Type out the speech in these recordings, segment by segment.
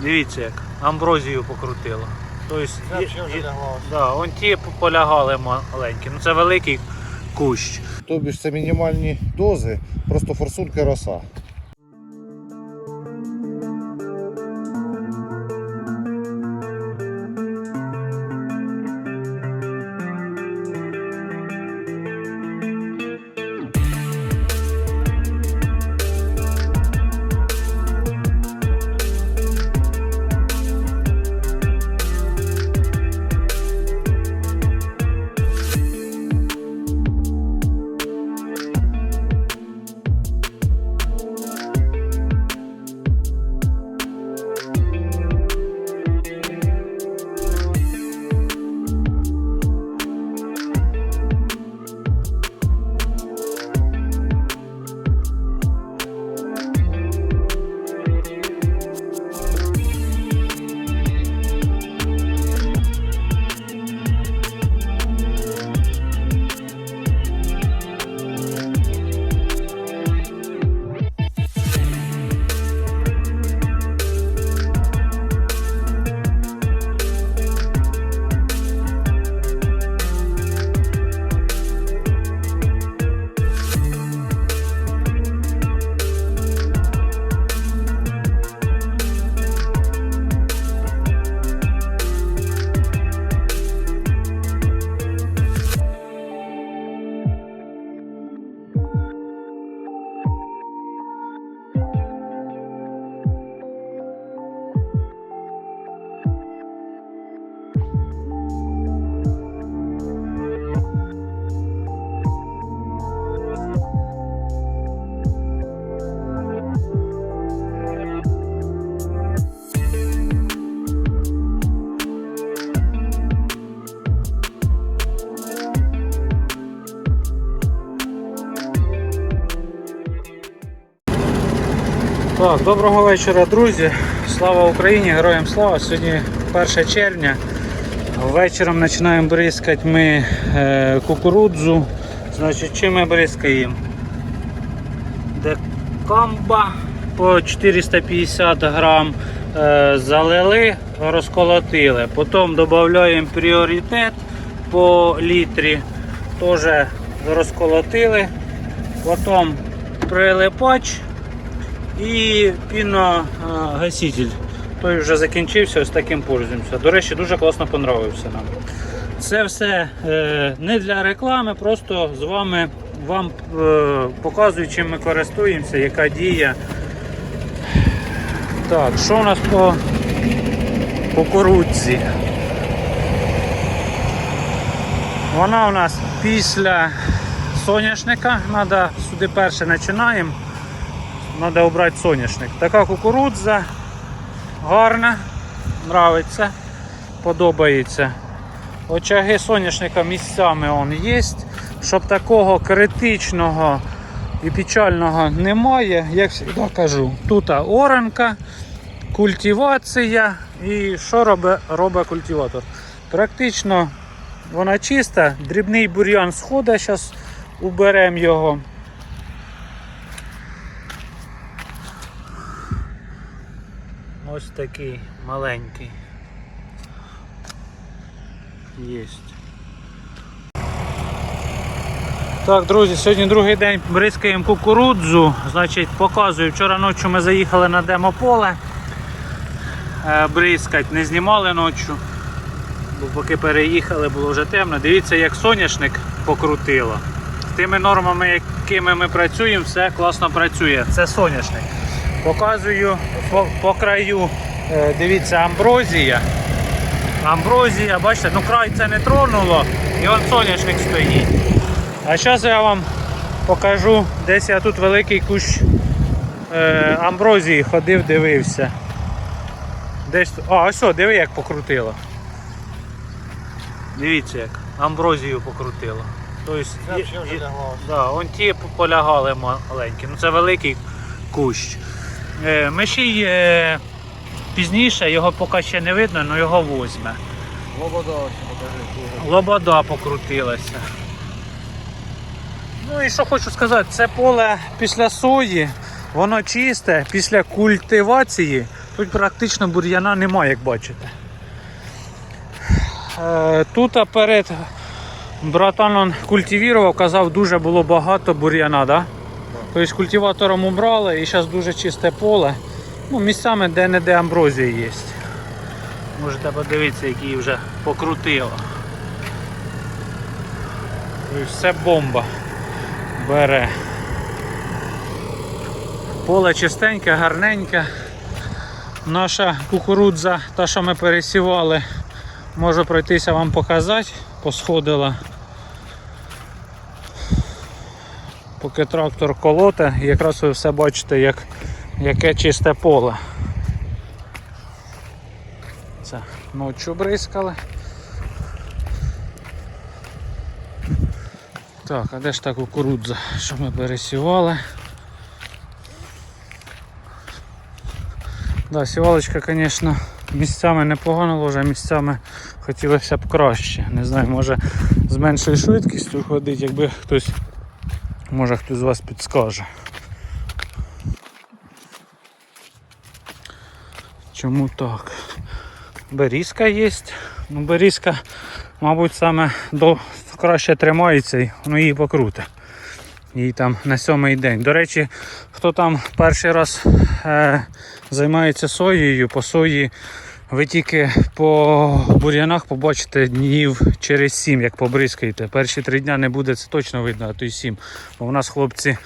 Дивіться як, амброзію покрутило. Тобто, Це є- взагалі вже лягло. да, вон ті полягали маленькі. Ну це великий кущ. Тобі ж це мінімальні дози, просто форсунка роса. Так, доброго вечора, друзі. Слава Україні, героям слава. Сьогодні 1 червня. Вечором починаємо бризкати ми е, кукурудзу. Значить, чим ми бризкаємо? Декамба по 450 грам е, залили, розколотили. Потім додаємо пріоритет по літрі. Теж розколотили. Потім прилипач і піногаситель. Той вже закінчився, ось таким пользуємося. До речі, дуже класно понравився нам. Це все е, не для реклами, просто з вами вам е, показую, чим ми користуємося, яка дія. Так, що у нас по кукурудзі? Вона у нас після соняшника, треба сюди перше починаємо. Треба обрати соняшник. Така кукурудза гарна, нравиться, подобається. Очаги соняшника місцями он є. Щоб такого критичного і печального немає, як завжди кажу, тут оранка, культивація і що робить, робить культиватор. Практично вона чиста, дрібний бур'ян сходить, зараз уберемо його. Ось такий маленький. Єсть. Так, друзі, сьогодні другий день бризкаємо кукурудзу. Значить, показую, вчора ночі ми заїхали на демополе е, бризкать, не знімали ночі, бо поки переїхали, було вже темно. Дивіться, як соняшник покрутило. Тими нормами, якими ми працюємо, все класно працює. Це соняшник. Показую по, по краю, е, дивіться, амброзія. Амброзія, бачите, ну край це не тронуло, і он соняшник стоїть. А зараз я вам покажу, десь я тут великий кущ е, амброзії ходив, дивився. Десь. А, ось, о, диви, як покрутило. Дивіться як, амброзію покрутило. Тобто, є- лягло. Да, вон ті полягали маленькі. Ну це великий кущ. Е, Ми ще й е, пізніше, його поки ще не видно, але його возьме. Лобода покажи. Лобода покрутилася. Ну і що хочу сказати, це поле після сої, воно чисте, після культивації Тут практично бур'яна немає, як бачите. Е, Тут перед братан культивував, казав, дуже було багато бур'яна, да? Тобто культиватором убрали і зараз дуже чисте поле. Ну, місцями де-не-де амброзія є. Можете подивитися, які вже покрутило. Тобто все бомба бере. Поле чистеньке, гарненьке. Наша кукурудза, та, що ми пересівали, можу пройтися вам показати, посходила. Поки трактор колоте, якраз ви все бачите, як, яке чисте поле. Це ночі бризкали. Так, а де ж та кукурудза, що ми пересівали? Да, сівалочка, звісно, місцями непогано ложе, а місцями хотілося б краще. Не знаю, може з меншою швидкістю ходить, якби хтось, може хтось з вас підскаже. Чому так? Берізка є. Ну, берізка, мабуть, саме до краще тримається і воно її покруте. Їй там на сьомий день. До речі, хто там перший раз е, займається соєю, по сої ви тільки по бур'янах побачите днів через 7, як побризкаєте. Перші три дня не буде це точно видно, а то й 7. Бо в нас хлопці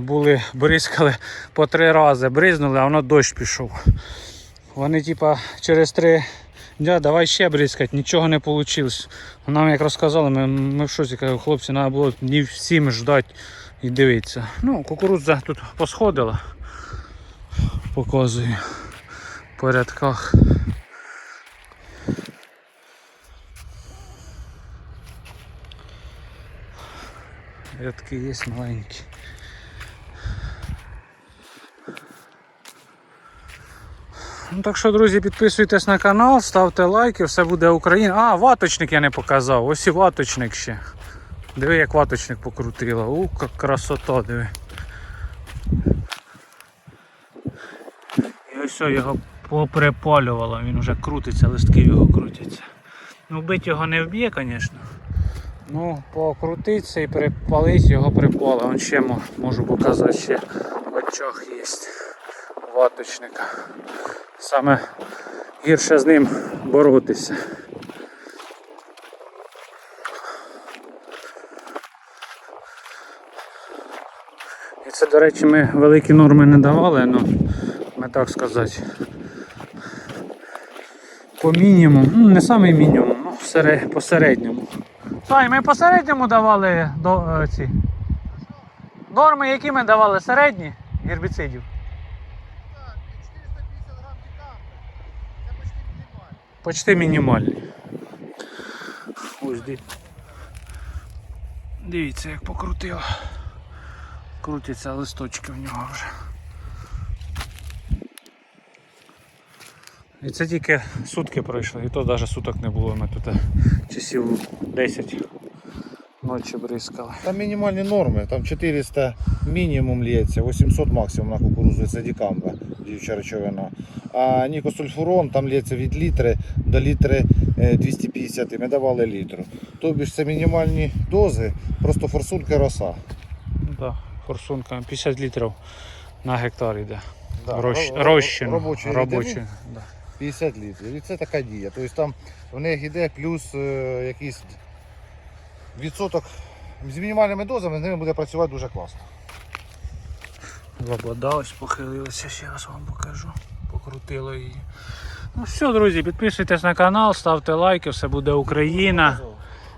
були, бризкали по три рази, бризнули, а воно дощ пішов. Вони типа через три дня давай ще бризкати, нічого не вийшло. Нам як розказали, ми, ми в шоці кажу, хлопці, треба було днів 7 ждати і дивитися. Ну, кукурудза тут посходила. Показую порядках. Рядки є маленькі. Ну так що, друзі, підписуйтесь на канал, ставте лайки, все буде Україна. А, ваточник я не показав. Ось і ваточник ще. Диви, як ваточник покрутило. У, як красота, диви. І ось його поприпалювало, він вже крутиться, листки його крутяться. Ну, вбити його не вб'є, звісно. Ну, покрутиться і припалить його припало. Вон ще можу показати ще очах є ваточника. Саме гірше з ним боротися. І це, до речі, ми великі норми не давали, ну ми так сказати. По мінімуму, ну не самий мінімум, ну сере- по середньому. Сай, ми по середньому давали до, е, ці. Норми, які ми давали середні гербіцидів. Так, 450 грам декамбра. Це почти мінімальні. Ось ди- Дивіться, як покрутило. Крутяться листочки в нього вже. І це тільки сутки пройшли, і то навіть суток не було. Ми тут е, часів 10 ночі бризкали. Там мінімальні норми, там 400 мінімум лється, 800 максимум на кукурудзу, це дікамба, діюча речовина. А нікосульфурон там лється від літри до літри е, 250, ми давали літру. Тобі ж це мінімальні дози, просто форсунка роса. Да, форсунка 50 літрів на гектар йде. Да, Розч... ро- ро- Розчин. робочої робочий. Да. 50 літрів. І це така дія. Тобто там в них йде плюс е, якийсь відсоток. З мінімальними дозами з ними буде працювати дуже класно. Лобода ось похилилася, ще раз вам покажу. Покрутило її. Ну все, друзі, підписуйтесь на канал, ставте лайки, все буде Україна.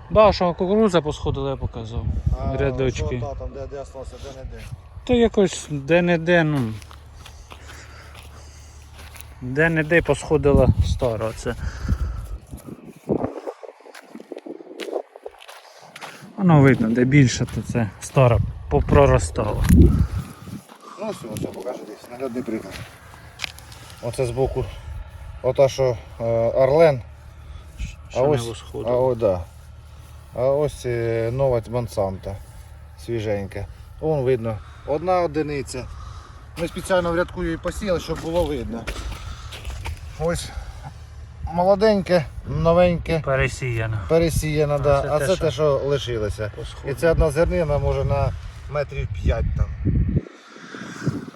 Да, що кукурудза посходила, я показав. А Рядочки. що, та, там, де, де осталося, де не де. То якось де-не-де, ну. Де-не-де посходила стара. Це. Воно видно, де більше, то це стара попроростала. Ну ось ось покажи десь, нальотний приклад. Оце збоку. Ота, що е, Орлен, Ще а не ось, а, о, да. а ось е, нова Монсанта, свіженька. Вон видно, одна одиниця Ми спеціально в рядку її посіяли, щоб було видно. Ось молоденьке, новеньке, Пересіяно. пересіяно, да. це а це те, що лишилося. І це одна зернина може на метрів 5 там.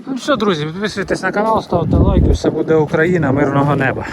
Ну все, друзі, підписуйтесь на канал, ставте лайки, все буде Україна, мирного неба.